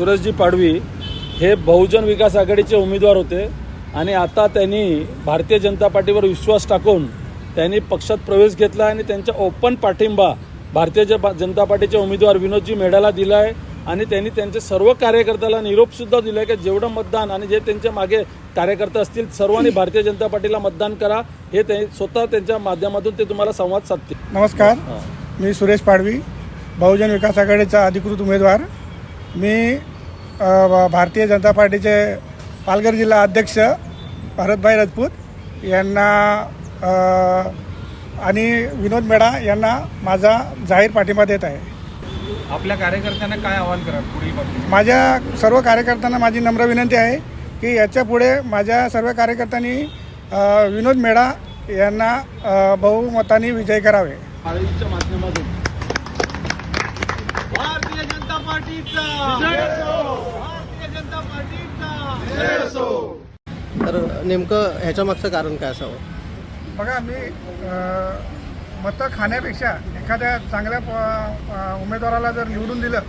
सुरेशजी पाडवी हे बहुजन विकास आघाडीचे उमेदवार होते आणि आता त्यांनी भारतीय जनता पार्टीवर विश्वास टाकून त्यांनी पक्षात प्रवेश घेतला आणि त्यांचा ओपन पाठिंबा भारतीय ज- जनता पार्टीचे उमेदवार विनोदजी मेढाला दिला आहे आणि त्यांनी त्यांच्या सर्व कार्यकर्त्याला निरोपसुद्धा दिला आहे की जेवढं मतदान आणि जे त्यांच्या मागे कार्यकर्ते असतील सर्वांनी भारतीय जनता पार्टीला मतदान करा. हे ते स्वतः त्यांच्या माध्यमातून ते तुम्हाला संवाद साधतील. नमस्कार. मी सुरेश पाडवी बहुजन विकास आघाडीचा अधिकृत उमेदवार. मी भारतीय जनता पार्टीचे पालघर जिल्हा अध्यक्ष भारतभाई राजपूत यांना आणि विनोद मेढा यांना माझा जाहीर पाठिंबा देत आहे. आपल्या कार्यकर्त्यांना काय आवाहन करा पुढील माझ्या सर्व कार्यकर्त्यांना माझी नम्र विनंती आहे की याच्यापुढे माझ्या सर्व कार्यकर्त्यांनी विनोद मेढा यांना बहुमताने विजय करावे. माध्यमातून. भारतीय जनता पार्टीचा. तर नेमकं ह्याच्या मागचं कारण काय असावं? बघा मी मतं खाण्यापेक्षा एखाद्या चांगल्या उमेदवाराला जर निवडून दिलं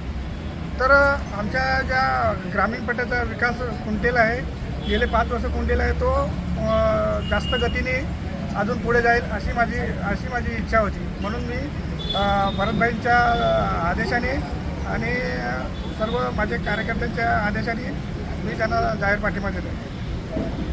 तर आमच्या ज्या ग्रामीण पट्ट्याचा विकास खुंटेला आहे गेले पाच वर्ष खुंटेला आहे तो जास्त गतीने अजून पुढे जाईल अशी माझी अशी माझी इच्छा होती. म्हणून मी भरतभाईंच्या आदेशाने आणि सर्व माझे कार्यकर्त्यांच्या आदेशाने मी त्यांना जाहीर पाठिंबा दिला